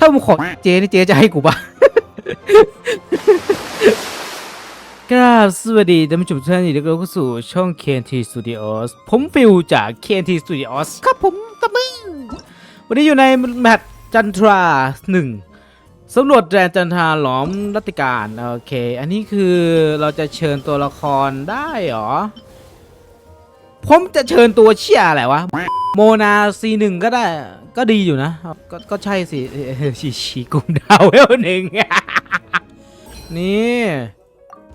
ถ้ามึงขอเจนี่เจจะให้กูปะกราบสวัสดีท่านผู้ชมทุกท่านยินดีต้อนรับเข้าสู่ช่อง KNT Studios ผมฟิวจาก KNT Studios ครับผมตะมือวันนี้อยู่ในแมตช์จันทราหนึ่งสำรวจแดนจันทราหลอมรัติการ โอเค อันนี้คือเราจะเชิญตัวละครได้หรอ ผมจะเชิญตัวเชี่ยอะไรวะ โมนาซีหนึ่งก็ได้ ก็ดีอยู่นะ ก็ก็ใช่สิชีชีกุมดาวเวลหนึ่งนี่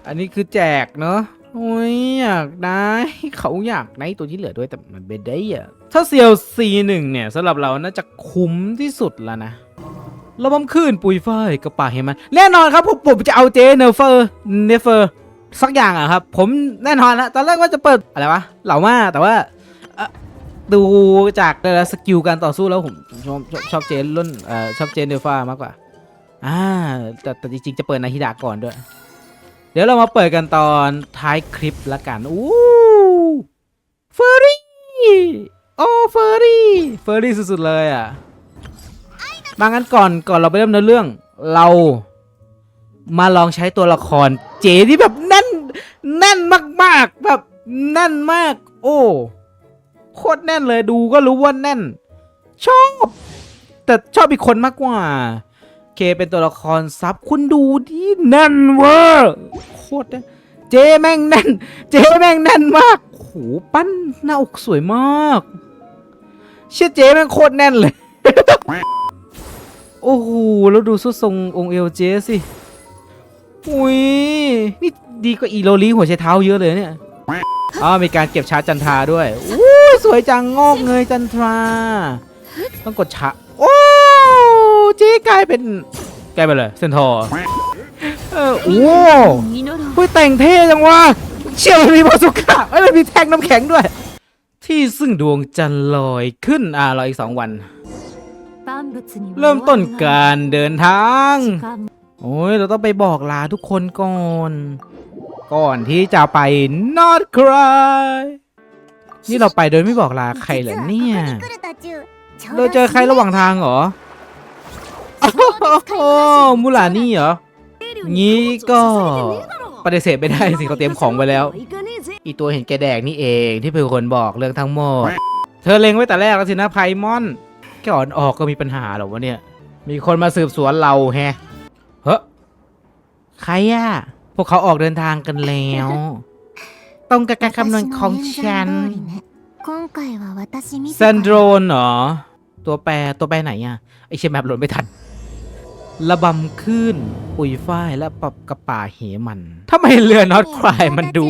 อันนี้คือแจกเนาะโอ้ยอยากได้เขาอยากได้ตัวที่เหลือด้วยแต่มันไม่ได้อะถ้าเซียวซีหนึ่งเนี่ยสำหรับเราน่าจะคุ้มที่สุดแล้วนะระบำคลื่นปุยฝ้ายกระป่าเฮมันแน่นอนครับผมผมจะเอาเจเนเฟอร์เนเฟอร์ สักอย่างอะครับ ผมแน่นอนแล้วตอนแรกว่าจะเปิดอะไรวะเหล่ามาแต่ว่าดูจากแต่ละสกิลการต่อสู้แล้วผมชอบชอบเจนรุ่นเอ่อชอบเจนเนเฟอร์มากกว่าอ่าแต่แต่จริงๆจะเปิดนาฮิดะก่อนด้วย เดี๋ยวเรามาเปิดกันตอนท้ายคลิปละกันอู้เฟอร์รี่โอ้เฟอร์รี่เฟอร์รี่สุดๆเลยอะมางั้นก่อนก่อนเราไปเริ่มเนื้อเรื่อง เรามาลองใช้ตัวละครเจที่แบบน แน่นมากๆ แบบแน่นมาก โอ้โคตรแน่นเลยดูก็รู้ว่าแน่น ชอบ แต่ชอบอีกคนมากกว่า เคเป็นตัวละครซับคุณดูดิแน่นเวอร์โคตรแน่นเจแม่งแน่น เจแม่งแน่นมากโหปั้นหน้าอกสวยมาก เชื่อเจแม่งโคตรแน่นเลย โอ้โหแล้วดูสุดทรงองค์เอลเจสิ อุ้ยนี่ดีกว่าอีโรลีหัวใช้เท้าเยอะเลยเนี่ยอ๋อมีการเก็บชาร์จจันทราด้วยอู้สวยจังงอกเงยจันทรา ต้องกดชาโอ้เจ๊กลายเป็นกลายไปเลยเซนทอร์เออโอ้เฮ้ยแต่งเท่จังวะเชี่ยวมันมีบาสุก้าเอ้ยมันมีแท่งน้ำแข็งด้วย ที่ซึ่งดวงจันทร์ลอยขึ้นอ่ารออีกสองวัน เริ่มต้นการเดินทาง โอ้ยเราต้องไปบอกลาทุกคนก่อน ก่อนที่จะไป not cry นี่เราไปโดยไม่บอกลาใครเหรอเนี่ย เราเจอใครระหว่างทางเหรอโอ้มูลานี่เหรอ งี้ก็ปฏิเสธไม่ได้สิเขาเตรียมของไว้แล้ว อีตัวเห็นแกแดกนี่เองที่เป็นคนบอกเรื่องทั้งหมด เธอเล็งไว้แต่แรกแล้วสินะไพมอนแค่อ่อนออกก็มีปัญหาหรอวะเนี่ย มีคนมาสืบสวนเราแฮะ ใครอะพวกเขาออกเดินทางกันแล้วต้องกับการคำนวณของฉันเซนโดรนเหรอ ตัวแปรตัวแปรไหนอะไอเชยแมปโหลดไม่ทันระบำขึ้นปุยฝ้ายและปับกระป่าเหมันทำไมเรือน็อตคลายมันดู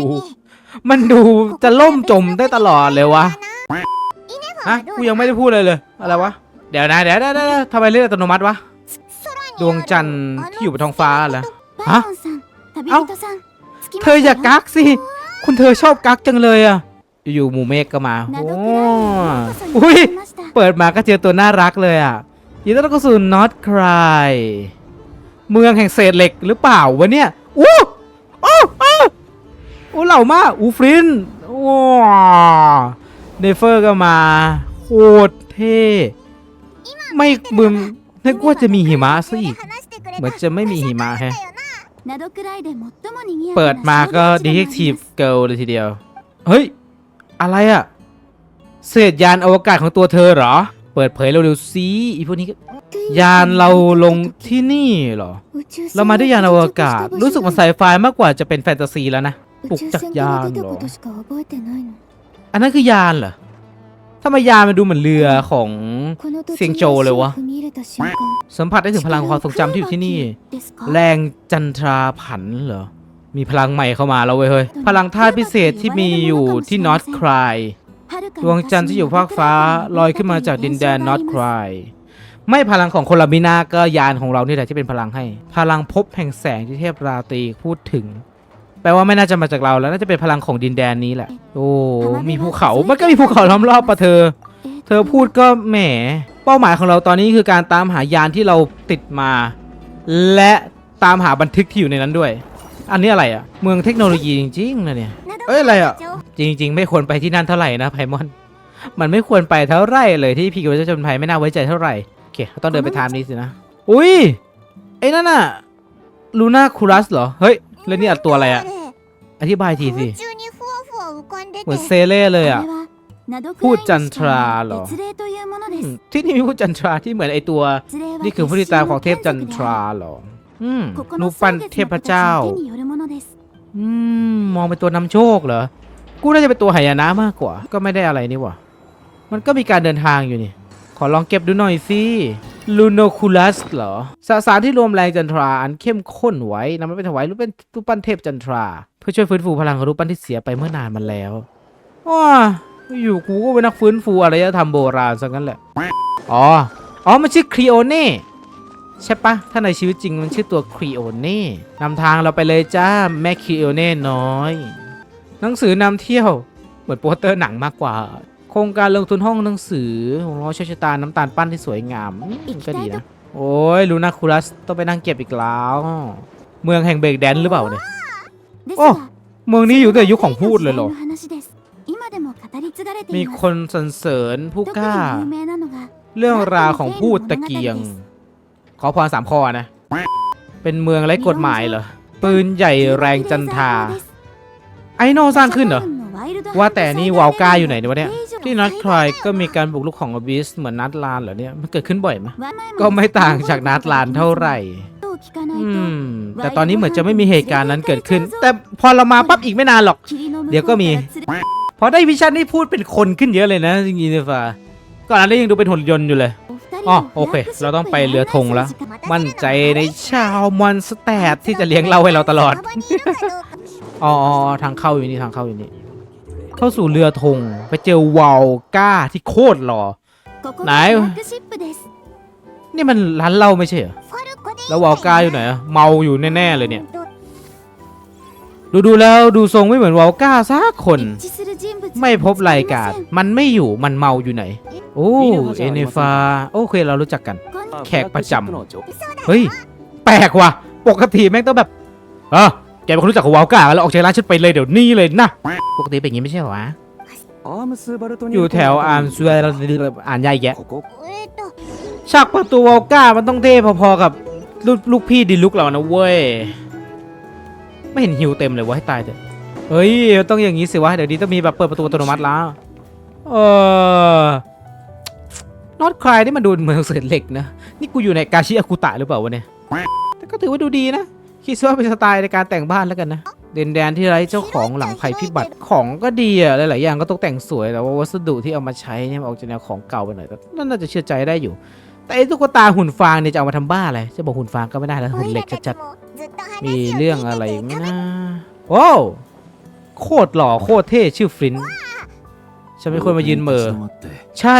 มันดูจะล่มจมได้ตลอดเลยวะฮะกูยังไม่ได้พูดเลยเลย อะไรวะ เดี๋ยวนะ เดี๋ยวเดี๋ยวเดี๋ยวทำไมเลือกอัตโนมัติวะ ดวงจันทร์ที่อยู่บนท้องฟ้าเหรอ ฮะเอ้าเธออย่ากักสิ คุณเธอชอบกักจังเลยอะอยู่ๆหมูเมฆก็มาโอ้อุ้ยเปิดมาก็เจอตัวน่ารักเลยอะยินดีต้อนรับเข้าสู่ Not Cry เมืองแห่งเศษเหล็กหรือเปล่าวะเนี่ยอู้โอ้โอ้โอ้เหล่ามากอู้ฟรินว้าเนเฟอร์ก็มาโคตรเท่ไม่บึมนึกว่าจะมีหิมะซะอีกเหมือนจะไม่มีหิมะแฮะ เปิดมาก็ดีเทคทีฟเกิลเลยทีเดียว เฮ้ย อะไรอะเศษยานอวกาศของตัวเธอเหรอ เปิดเผยเร็วๆซิอีพวกนี้ก็ยานเราลงที่นี่เหรอ เรามาด้วยยานอวกาศ รู้สึกมันไซไฟมากกว่าจะเป็นแฟนตาซีแล้วนะ ปลุกจักรยานเหรอ อันนั้นคือยานเหรอ ทำไมยานมันดูเหมือนเรือของเซียงโจเลยวะ สัมผัสได้ถึงพลังความทรงจำที่อยู่ที่นี่ แรงจันทราผันเหรอ มีพลังใหม่เข้ามาแล้วเว้ยเฮ้ย พลังธาตุพิเศษที่มีอยู่ที่นอตคลายดวงจันทร์ที่อยู่ภาคฟ้าลอยขึ้นมาจากดินแดนนอตคลายไม่พลังของคนลามินาก็ยานของเรานี่แหละที่เป็นพลังให้ พลังภพแห่งแสงที่เทพราตรีพูดถึง แปลว่าไม่น่าจะมาจากเราแล้วน่าจะเป็นพลังของดินแดนนี้แหละ โอ้มีภูเขามันก็มีภูเขาล้อมรอบปะเธอ เธอพูดก็แหม เป้าหมายของเราตอนนี้คือการตามหายานที่เราติดมา และตามหาบันทึกที่อยู่ในนั้นด้วย อันนี้อะไรอะเมืองเทคโนโลยีจริงๆนะเนี่ยเอ้ยอะไรอะจริง ๆ ไม่ควรไปที่นั่นเท่าไหร่นะไพมอน มันไม่ควรไปเท่าไหร่เลยที่พีกับประชาชนไทยไม่น่าไว้ใจเท่าไหร่โอเคเราต้องเดินไปทางนี้สินะอุ้ยไอ้นั่นน่ะลูน่าคูรัสเหรอเฮ้ยแล้วนี่อัดตัวอะไรอะ อธิบายทีสิเหมือนเซเล่เลยอะพูดจันทราเหรอที่นี่มีพูดจันทราที่เหมือนไอตัว นี่คือผู้ติตาของเทพจันทราหรออืมรูฟันเทพเจ้าอมองเป็นตัวนำโชคเหรอ กูน่าจะเป็นตัวหายนะมากกว่า ก็ไม่ได้อะไรนี่ว่า มันก็มีการเดินทางอยู่นี่ ขอลองเก็บดูหน่อยสิลูโนคูลัสเหรอ สสารที่รวมแรงจันทราอันเข้มข้นไว้นำมาไปถวายรูปเป็นรูปปั้นเทพจันทรา เพื่อช่วยฟื้นฟูพลังของรูปปั้นที่เสียไปเมื่อนานมาแล้วว้าอยู่กูก็เป็นนักฟื้นฟูอารยธรรมโบราณซะงั้นแหละ อ๋อ อ๋อ มันชื่อครีโอเน่ใช่ปะ ถ้าในชีวิตจริงมันชื่อตัวครีโอเน่นำทางเราไปเลยจ้า แม่ครีโอเน่น้อย หนังสือนำเที่ยว เหมือนโปสเตอร์หนังมากกว่า ครงการลงทุนห้องหนังสือหัวร้อชะชตาน้ำตาลปั้นที่สวยงามก็ดีนะ โอ้ยลูนาคูลัสต้องไปนั่งเก็บอีกแล้ว เมืองแห่งเบรกแดนหรือเปล่าเนี่ยโอ้เมืองนี้อยู่แต่ยุคของพูดเลยหรอ มีคนสรรเสริญผู้กล้า เรื่องราวของพูดตะเกียง ขอพรสามข้อนะ เป็นเมืองไร้กฎหมายเหรอ ปืนใหญ่แรงจันทา ไอโนสร้างขึ้นเหรอ ว่าแต่นี่วาวก้าอยู่ไหนเนี่ยวะเนี่ย ที่นัดคลายก็มีการบุกรุกของอบิสเหมือนนัดลานเหรอเนี่ยมันเกิดขึ้นบ่อยไหมก็ไม่ต่างจากนัดลานเท่าไหร่อืมแต่ตอนนี้เหมือนจะไม่มีเหตุการณ์นั้นเกิดขึ้น แต่พอเรามาปั๊บอีกไม่นานหรอก เดี๋ยวก็มีพอได้วิชั่นนี่พูดเป็นคนขึ้นเยอะเลยนะจริงๆเนี่ยฟ้าก่อนหน้านี้ยังดูเป็นหุ่นยนต์อยู่เลยอ๋อ๋ออโอโอเคเคเราเราต้ต้อองงไปไปเรืเรืออธธงงแล้แล้ววมั่นใจในชาวมอนสแตทที่จะเลี้ยงเราให้เราตลอด อ๋ออ๋อทางเข้าอยู่นี่ทางเข้าอยู่นี่ เข้าสู่เรือธงไปเจอวาลก้าที่โคตรหล่อไหน นี่มันร้านเหล้าไม่ใช่เหรอ แล้ววาลก้าอยู่ไหนอะเมาอยู่แน่ๆเลยเนี่ย ดูดูๆแล้วดูทรงไม่เหมือนวาลก้าสักคน ไม่พบรายการมันไม่อยู่มันเมาอยู่ไหน โอ้เอเนฟาโอเคเรารู้จักกัน แขกประจำเฮ้ย แปลกว่ะ ปกติแม่งต้องแบบเออ แกเป็นคนรู้จักกับวาลก้าแล้วออกจากร้านฉันไปเลยเดี๋ยวนี้เลยนะ ปกติเป็นอย่างนี้ไม่ใช่เหรอวะออยู่ยู่แถแถววอาอาร์ร์มมซูเอร์อ่านยากแยะここฉากประตูวาลก้ามันต้องเท่พอๆกับลูกลูกพี่ดิลุกเรานะเว้ย ไม่เห็นฮิวเต็มเลยวะให้ตายเถอะเฮ้ย ต้องอย่างนี้สิวะ เดี๋ยวนี้ต้องมีแบบเปิดประตูอัตโนมัติแล้ว เออนอตคลายนี่มันดูเหมือนเศษเหล็กนะ นี่กูอยู่ในกาชิอากุตะหรือเปล่าวะเนี่ย แต่ก็ถือว่าดูดีนะ คิดว่าเป็นสไตล์ในการแต่งบ้านแล้วกันนะเดนแดนที่ไร้เจ้าของหลังภัยพิบัติของก็ดีอะหลายๆอย่างก็ตกแต่งสวยแต่ว่าวัสดุที่เอามาใช้เนี่ยออกจากแนวของเก่าไปหน่อยแต่นั่นน่าจะเชื่อใจได้อยู่ แต่ไอ้ตุ๊กตาหุ่นฟางเนี่ยจะเอามาทำบ้าอะไรจะบอกหุ่นฟางก็ไม่ได้แล้วหุ่นเหล็กชัดๆมีเรื่องอะไรอีกนะโอ้วโคตรหล่อโคตรเท่ชื่อฟลินฉันไม่ควรมายืนเมอใช่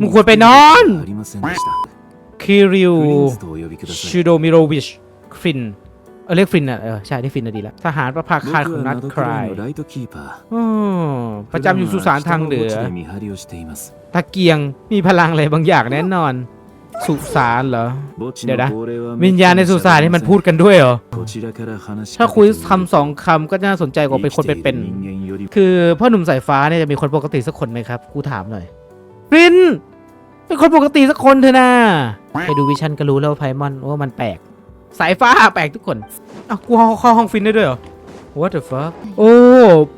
มึงควรไปนอนคิริวชิชิโดมิโรวิชฟลิน ออเรียกฟลินท์อะเออใช่เรียกฟลินท์น่ะดีแล้วทหารประภาคารของนัดคลายอืมประจำอยู่สุสานทางเหนือตะเกียงมีพลังอะไรบางอย่างแน่นอน สุสานเหรอ เดี๋เดี๋ยยววนะนะ วิวิญญญาญาณณในในสุสุสาสานนนี่นี่มัมันนพูพูดดกันด้วยเหรอ ถ้าถ้าคุคุยยคำสองคำก็น่าสนใจกว่าเป็นคนเป็นๆคือพ่อหนุ่มสายฟ้าเนี่ยจะมีคนปกติสักคนไหมครับ กูถามหน่อยฟลินท์เป็นคนปกติสักคนเถอะนะไปดูวิชั่นก็รู้แล้วว่าไพมอนว่ามันแปลก สายฟ้าแปลกทุกคนอ้าวกูเข้าห้องฟินได้ด้วยเหรอ What the fuck โอ้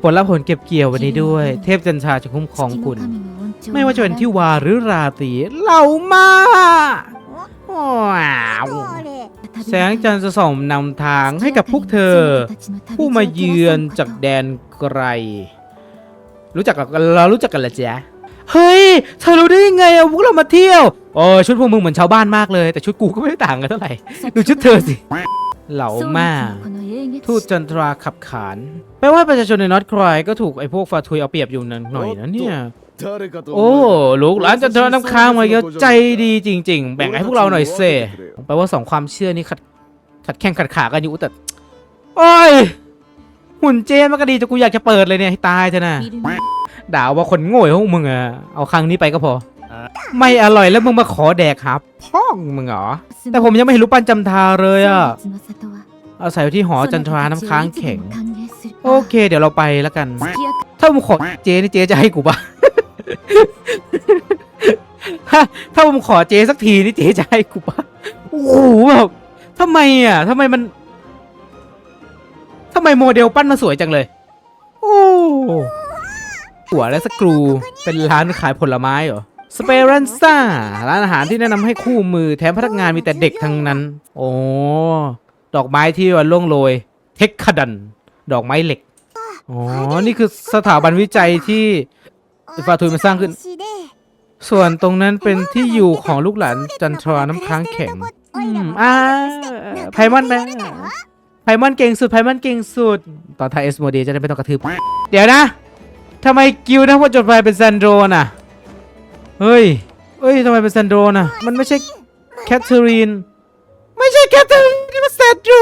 ผลลัพธ์ผลเก็บเกี่ยววันนี้ด้วย เทพจันทราจะคุ้มครองคุณ ไม่ว่าจะเป็นที่วาหรือราตรีเหล่ามาว้าวแสงจันทร์จะส่องนำทางให้กับพวกเธอ ผู้มาเยือนจากแดนไกล รู้จักกับเรารู้จักกันเหรอจ๊ะ เฮ้ยเธอรู้ได้ยังไงอะพวกเรามาเที่ยวโอ้ชุดพวกมึงเหมือนชาวบ้านมากเลย แต่ชุดกูก็ไม่ได้ต่างกันเท่าไหร่ ดูชุดเธอสิ เหล่ามาทูตจันทราขับขาน แปลว่าประชาชนในนอตครายก็ถูกไอ้พวกฟาทุยเอาเปรียบอยู่หน่อยนะเนี่ย โอ้ลูกหลานจันทราน้ำค้างมาเยอะใจดีจริง ๆ แบ่งให้พวกเราหน่อยเซแปลว่าสองความเชื่อนี่ขัดขัดแข้งขัดขากันอยู่แต่โอ้ยหุ่นเจนมันก็ดีจนกูอยากจะเปิดเลยเนี่ยให้ตายเถอะนะ ด่าว่าคนโง่ของมึงอะเอาครั้งนี้ไปก็พอ ไม่อร่อยแล้วมึงมาขอแดกครับพ่องมึงเหรอ แต่ผมยังไม่เห็นรูปปั้นจำทาเลยอะอาศัยอยู่ที่หอจันทราน้ำค้างแข็ง โอเค เดี๋ยวเราไปแล้วกัน ถ้ามึงขอเจนี่เจจะให้กูปะถ้าถ้ามึงขอเจสักทีนี่เจจะให้กูปะโอ้โหแบบทำไมอะทำไมมันทำไมโมเดลปั้นมาสวยจังเลย โอ้ หัวและสกรู เป็นร้านขายผลไม้เหรอสเปรันซ่าร้านอาหารที่แนะนำให้คู่มือแถมพนักงานมีแต่เด็กทั้งนั้น โอ้ดอกไม้ที่วันล่วงโรย เทคคดัน ดอกไม้เหล็ก อ๋อ นี่คือสถาบันวิจัยที่ฟาทุยมันสร้างขึ้น ส่วนตรงนั้นเป็นที่อยู่ของลูกหลานจันทราน้ำค้างแข็ง อืมอ่าไพมอนไปไพมอนเก่งสุดไพมอนเก่งสุด ตอนทายเอสโมเดจะได้ไม่ต้องกระทืบ เดี๋ยวนะ ทำไมกิวนะว่าจดไฟเป็นแซนโดรน่ะ เฮ้ย เฮ้ยทำไมเป็นแซนโดรน่ะ มันไม่ใช่แคทเธอรีน ไม่ใช่แคทเธอรีนนี่มันแซนโดร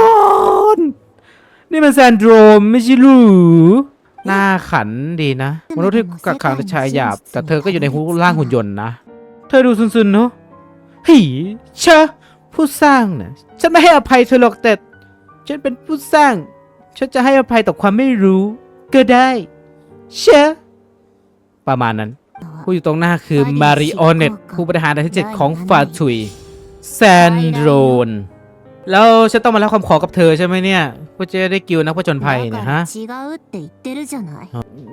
นนี่มันแซนโดรมไม่ใช่หรูหน้าขันดีนะ มนุษย์ที่กักขังชายหยาบ แต่เธอก็อยู่ในหูร่างหุ่นยนต์นะ เธอดูซุนๆเนาะเฮ้ยเชอะผู้สร้างนะฉันไม่ให้อภัยเธอหรอกแต่ฉันเป็นผู้สร้าง ฉันจะให้อภัยต่อความไม่รู้ ก็ได้ เชประมาณนั้น ผู้อยู่ตรงหน้าคือมาริโอเนตผู้บริหารอันดับที่ 7 ของฟาทุยแซนโดนแล้วฉันต้องมารับความขอกับเธอใช่ไหมเนี่ยเพื่อจะได้กิวนักผจญภัยเนี่ยฮะ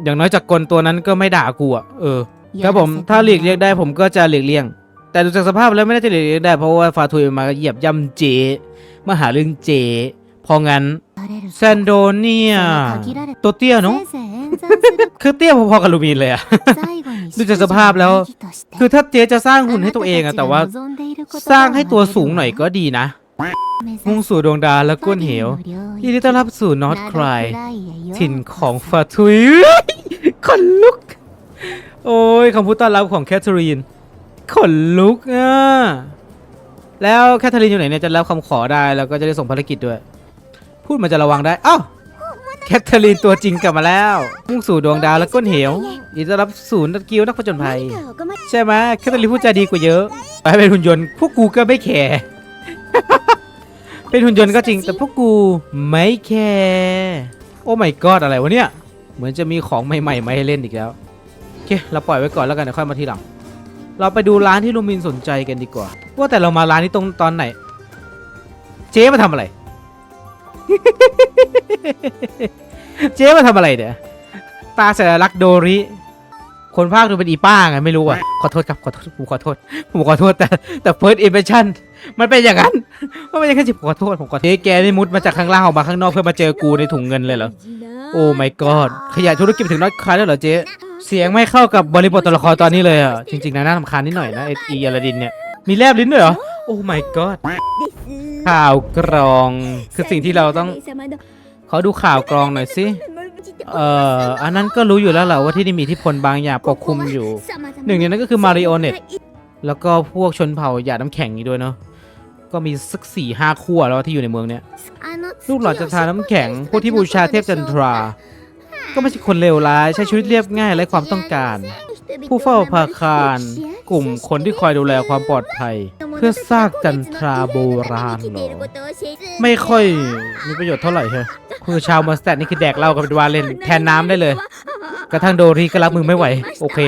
อย่างน้อยจากกลตัวนั้นก็ไม่ด่ากูอะเออครับผมถ้าหลีกเลี่ยงได้ผมก็จะหลีกเลี่ยง แต่ดูจากสภาพแล้วไม่น่าจะหลีกเลี่ยงได้เพราะว่าฟาทุยมาเหยียบย่ำเจมาหาเรื่องเจพองั้นแซนโดนเนี่ยตัวเตี้ยเนาะ คือเตี้ยพอๆกับลูมีนเลยอะดูจากสภาพแล้ว คือถ้าเจ๊จะสร้างหุ่นให้ตัวเองอะแต่ว่า สร้างให้ตัวสูงหน่อยก็ดีนะ มุ่งสู่ดวงดาวและก้นเหวยินดีต้อนรับสู่นอตคลายถิ่นของฟาทุยขนลุก โอ้ยคำพูดต้อนรับของแคทเธอรีนขนลุกอะแล้วแคทเธอรีนอยู่ไหนเนี่ยจะรับคำขอได้แล้วก็จะได้ส่งภารกิจด้วย พูดมันจะระวังได้อ้าว แคทเธอรีนตัวจริงกลับมาแล้วมุ่งสู่ดวงดาวและก้นเหวยินดีต้อนรับสู่นักกิวนักผจญภัย ใช่ไหมแคทเธอรีนพูดจาดีกว่าเยอะไปเป็นหุ่นยนต์พวกกูก็ไม่แคร์เป็นหุ่นยนต์ก็จริงแต่พวกกูไม่แคร์โอ้ my god อะไรวะเนี่ย เหมือนจะมีของใหม่ๆมาให้เล่นอีกแล้วโอเคเราปล่อยไว้ก่อนแล้วกันเดี๋ยวค่อยมาทีหลัง เราไปดูร้านที่ลูมินสนใจกันดีกว่า ว่าแต่เรามาร้านนี้ตรงตอนไหน เจ๊มาทำอะไร เจ๊มาทำอะไรเนี่ย ตาสัญลักษณ์โดริ คนภาคดูเป็นอีป้าไงไม่รู้อะ ขอโทษครับ ขอโทษผมขอโทษผมขอโทษแต่แต่ first impression มันเป็นอย่างนั้นมันเป็นอย่างนั้นสิผมขอโทษผมขอโทษเจ๊แกนี่มุดมาจากข้างล่างออกมาข้างนอกเพื่อมาเจอกูในถุงเงินเลยเหรอ โอ้ my god ขยายธุรกิจไปถึงน็อตคลายแล้วเหรอเจ๊ เสียงไม่เข้ากับบริบทตัวละครตอนนี้เลยอะ จริงๆนะน่าทำคาญนิดหน่อยนะไออีอลาดินเนี่ย มีแลบลิ้นด้วยเหรอ โอ้ my god ข่าวกรอง คือสิ่งที่เราต้องขอดูข่าวกรองหน่อยสิ เอ่อ อันนั้นก็รู้อยู่แล้วแหละว่าที่นี่มีอิทธิพลบางอย่างปกคลุมอยู่ หนึ่งในนั้นก็คือมาริโอเน็ตแล้วก็พวกชนเผ่าหยาดน้ำแข็งอีกด้วยเนาะ ก็มีสักสี่ห้าขั้วแล้วที่อยู่ในเมืองเนี้ย ลูกหลานจันทาน้ำแข็ง พวกที่บูชาเทพจันทรา ก็ไม่ใช่คนเลวร้าย ใช้ชีวิตเรียบง่ายและความต้องการ ผู้เฝ้าพาคาร กลุ่มคนที่คอยดูแลความปลอดภัย เพื่อสร้างจันทราโบราณเหรอไม่ค่อยมีประโยชน์เท่าไหร่เฮ้ยคือชาวมอสแตดนี่คือแดกเหล้ากันเป็นวาเล่นแทนน้ำได้เลย กระทั่งโดรีก็รับมือไม่ไหว โอเค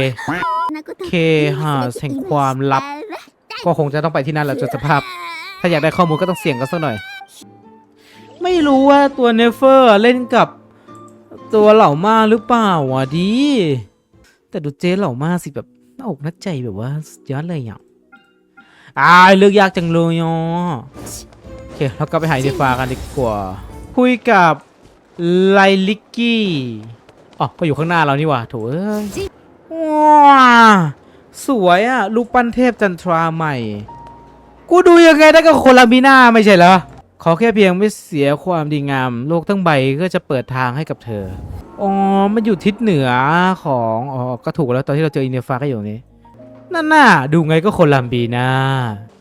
เคหาแห่งความลับ ก็คงจะต้องไปที่นั่นแหละจนสภาพ ถ้าอยากได้ข้อมูลก็ต้องเสี่ยงกันสักหน่อย ไม่รู้ว่าตัวเนเฟอร์เล่นกับตัวเหล่ามาหรือเปล่าวะดี แต่ดูเจ๊เหล่ามากสิแบบหน้าอกหน้าใจแบบว่าสุดยอดเลยอะอายเลือกยากจังเลยอะโอเคเราก็ไปหาอินดิฟ้ากันดีกว่า คุยกับไลลิกกี้อ๋อก็อยู่ข้างหน้าเรานี่ว่าโถเอ้ยว้าสวยอะรูปปั้นเทพจันทราใหม่ กูดูยังไงได้ก็โคลามิน่าไม่ใช่เหรอ ขอแค่เพียงไม่เสียความดีงาม โลกทั้งใบก็จะเปิดทางให้กับเธอ อ๋อ มันอยู่ทิศเหนือของ อ๋อ ก็ถูกแล้วตอนที่เราเจออินเดียฟ้าก็อยู่ตรงนี้ นั่นน่ะ ดูไงก็โคลัมเบีนา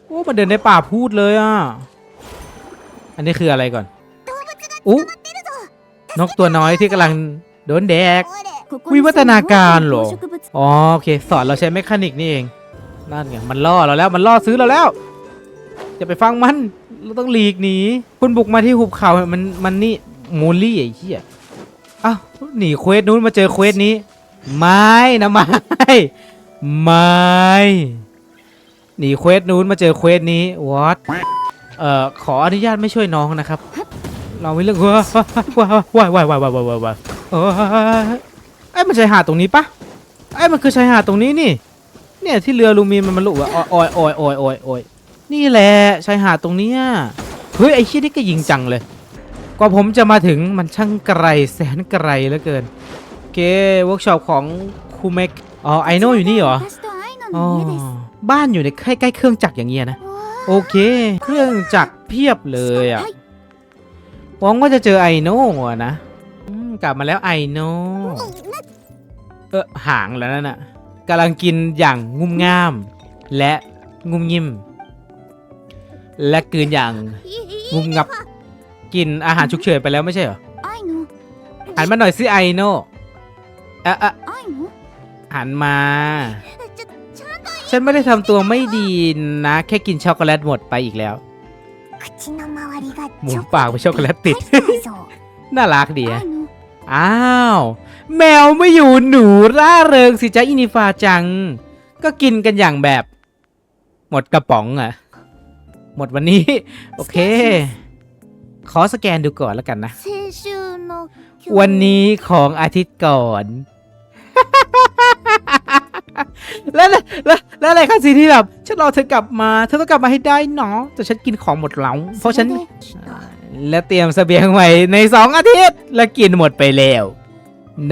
โอ้มันเดินในป่าพูดเลยอะ อันนี้คืออะไรก่อน อุ๊นกตัวน้อยที่กำลังโดนแดก วิวัฒนาการเหรอ อ๋อโอเค สอนเราใช้เมคานิกนี่เอง นั่นไง มันล่อเราแล้ว มันล่อซื้อเราแล้วอย่าไปฟังมัน เราต้องหลีกหนี คุณบุกมาที่หุบเขา มัน มันนี่มูลี่ไอ้เหี้ยอ้าวหนีเควสนู้นมาเจอเควสนี้ ไม่นะไม่ไม่หนีเควสนู้นมาเจอเควสนี้วอตเอ่อขออนุญาตไม่ช่วยน้องนะครับ เราไม่เลือกว่าว่าว่าว่าว่าวว้าวว้าวว้าวว้าวไอ้มันชายหาดตรงนี้ปะไอ้มันคือชายหาดตรงนี้นี่ เนี่ยที่เรือลูมีมันมันลุกอะโอ้ยโอ้ยโอ้ยโอ้ยโอ้ย นี่แหละชายหาดตรงเนี้ยเฮ้ยไอ้เชี่ยนี่ก็ยิงจังเลย กว่าผมจะมาถึงมันช่างไกลแสนไกลเหลือเกินโอเคเวิร์กช็อปของคูเมกอ๋อไอโนอยู่นี่เหรออ๋อบ้านอยู่ในใกล้ใกล้เครื่องจักรอย่างเงี้ยนะโอเค เครื่องจักรเพียบเลยอะหวังว่าจะเจอไอโนนะกลับมาแล้วไอโนเออหางแล้วนั่นน่ะกำลังกินอย่างงุ่มง่าม และงุ่มยิ้ม และกลืนอย่างงุมงับกินอาหารฉุกเฉินไปแล้วไม่ใช่เหรอหันมาหน่อยสิไอโน่เอะอะหันมา ฉันไม่ได้ทำตัวไม่ดีนะ แค่กินช็อกโกแลตหมดไปอีกแล้วหมุนปากไปช็อกโกแลตติด น่ารักดีอะอ้าว แมวไม่อยู่หนูร่าเริงสิจ้าอินิฟาจัง ก็กินกันอย่างแบบ หมดกระป๋องอะ หมดวันนี้ โอเค ขอสแกนดูก่อนแล้วกันนะ วันนี้ของอาทิตย์ก่อน แล้วแล้วแล้วอะไรครับสิที่แบบฉันรอเธอกลับมา เธอต้องกลับมาให้ได้เนาะจะฉันกินของหมดแลังเพราะฉันและเตรียมเสบียงไว้ในสองอาทิตย์ และกินหมดไปแล้ว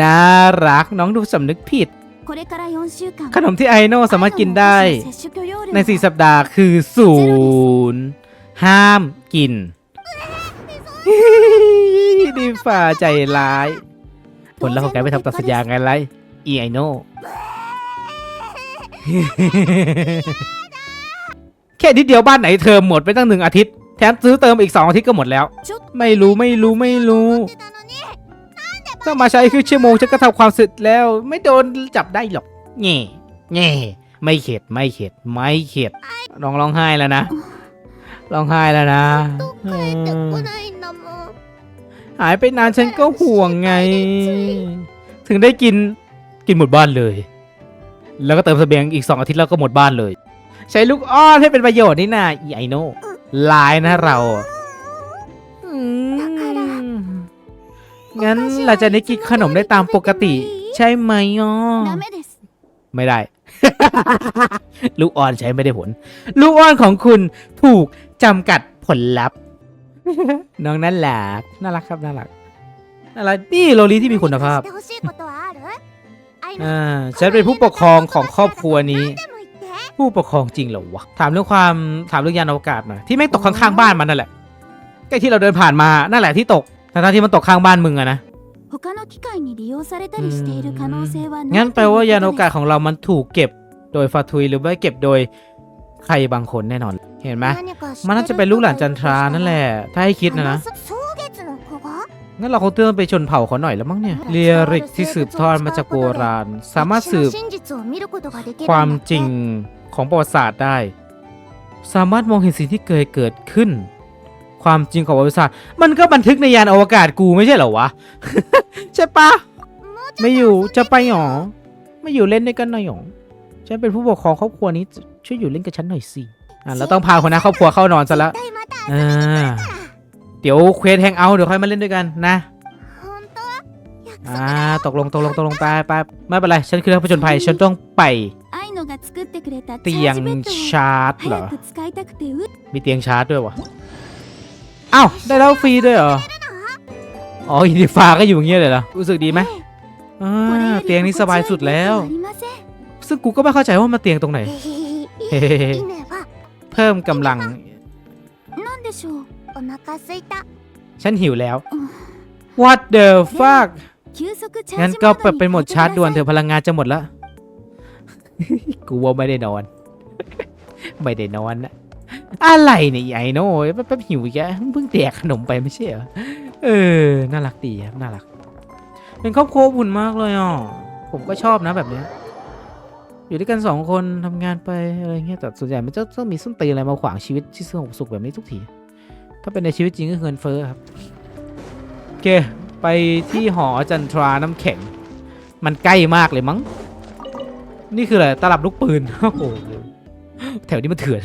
น่ารักน้องดูสำนึกผิด ขนมที่ไอโนสามารถกินได้ ในสี่สัปดาห์คือศูนย์ห้ามกิน ดีฝ่าใจร้าย ผลลัพธ์ของกไปทำตัดสัญญาไงไรอีไอโนแค่นิดเดียวบ้านไหนเทอมหมดไปตั้งหนึ่งอาทิตย์ แถมซื้อเติมอีกสองอาทิตย์ก็หมดแล้ว ไม่รู้ไม่รู้ไม่รู้ ถ้ามาใช้ครึ่งชั่วโมงฉันก็ทำความสุดแล้ว ไม่โดนจับได้หรอกเง่เง่ไม่เข็ดไม่เข็ดไม่เข็ดร้องร้องไห้แล้วนะร้องไห้แล้วนะหายไปนานฉันก็ห่วงไง ถึงได้กินกินหมดบ้านเลย แล้วก็เติมเสบียงอีกสองอาทิตย์แล้วก็หมดบ้านเลย ใช้ลูกอ้อนให้เป็นประโยชน์นี่นาอีไอโน่ลายนะเรา งั้นหลังจากนี้กินขนมได้ตามปกติ ใช่ไหมอ๋อไม่ได้ ลูกออนใช้ไม่ได้ผล ลูกออนของคุณถูกจำกัดผลลัพธ์น้องนั่นแหละน่ารักครับน่ารักน่ารักนี่โรลีที่มีคุณภาพอ่าฉันเป็นผู้ปกครองของครอบครัวนี้ ผู้ปกครองจริงเหรอวะถามเรื่องความถามเรื่องยานอวกาศมาที่ไม่ตกข้างๆบ้านมันนั่นแหละใกล้ที่เราเดินผ่านมานั่นแหละที่ตก ทั้งๆที่มันตกข้างบ้านมึงอะนะ 他の機械に利用されたりしている可能性はない งั้นแปลว่ายานอวกาศ という ของเรามันถูกเก็บโดยฟาทุยหรือว่าเก็บโดยใครบางคนแน่นอน เห็นไหม ことです มันน่าจะเป็นลูกหลานจันทรานั่นแหละ ถ้าให้คิดนะนะ 草月の子が งั้นเราคงเตือนไปชนเผ่าเขาหน่อยแล้วมั้งเนี่ย เรียริกที่สืบทอดมาจากโบราณ สามารถสืบ 真実を見ることができるんだって ความจริงของประวัติศาสตร์ได้ สามารถมองเห็นสิ่งที่เคยเกิดขึ้น ความจริงของบริษัท มันก็บันทึกในยานอวกาศกูไม่ใช่เหรอวะ ใช่ปะไม่อยู่จะไปหรอไม่อยู่เล่นด้วยกันหน่อยหรอฉันเป็นผู้ปกครองครอบครัวนี้ช่วยอยู่เล่นกับฉันหน่อยสิอะเราต้องพาคนนะครอบครัวเข้านอนซะแล้วอ่าเดี๋ยวเควสแฮงเอาเดี๋ยวค่อยมาเล่นด้วยกันนะอ่าตกลงตกลงตกลงตาปไปไม่เป็นไรฉันคือนักผจญภัยฉันต้องไปเตียงชาร์จเหรอมีเตียงชาร์จด้วยวะ อ้าวได้แล้วฟรีด้วยเหรอ อ๋ออินดิฟาก็อยู่อย่างเงี้ยเลยเหรอ รู้สึกดีไหมเตียงนี้สบายสุดแล้ว ซึ่งกูก็ไม่เข้าใจว่ามาเตียงตรงไหนเพิ่มกำลัง ฉันหิวแล้ว What the fuck งั้นก็เปิเป็นหมดชาร์จด่วนเถอะพลังงานจะหมดละ กูว่าไม่ได้นอน ไม่ได้นอนนะ อะไรเนี่ยไอโน่แป๊บๆหิวอีกแล้วเพิ่งแดกขนมไปไม่ใช่เหรอเออ น่ารักดีครับ น่ารัก เป็นครอบครัวอบุ่นมากเลยอะ ผมก็ชอบนะแบบเนี้ย อยู่ด้วยกันสองคนทำงานไปอะไรเงี้ย แต่ส่วนใหญ่มันจะต้องมีส้นตีนอะไรมาขวางชีวิตที่สงบสุขแบบนี้ทุกที ถ้าเป็นในชีวิตจริงก็คือเงินเฟ้อครับโอเค ไปที่หอจันทราน้ำแข็ง มันใกล้มากเลยมั้ง นี่คืออะไร ตลับลูกปืน โอ้โห แถวนี้มันเถื่อน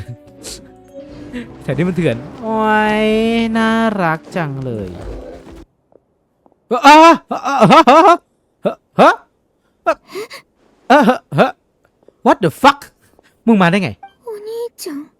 แถวนี้มันเถื่อน โอ้ย น่ารักจังเลยอ้าฮะฮะฮะฮะ what the fuck มึงมาได้ไง お兄ちゃん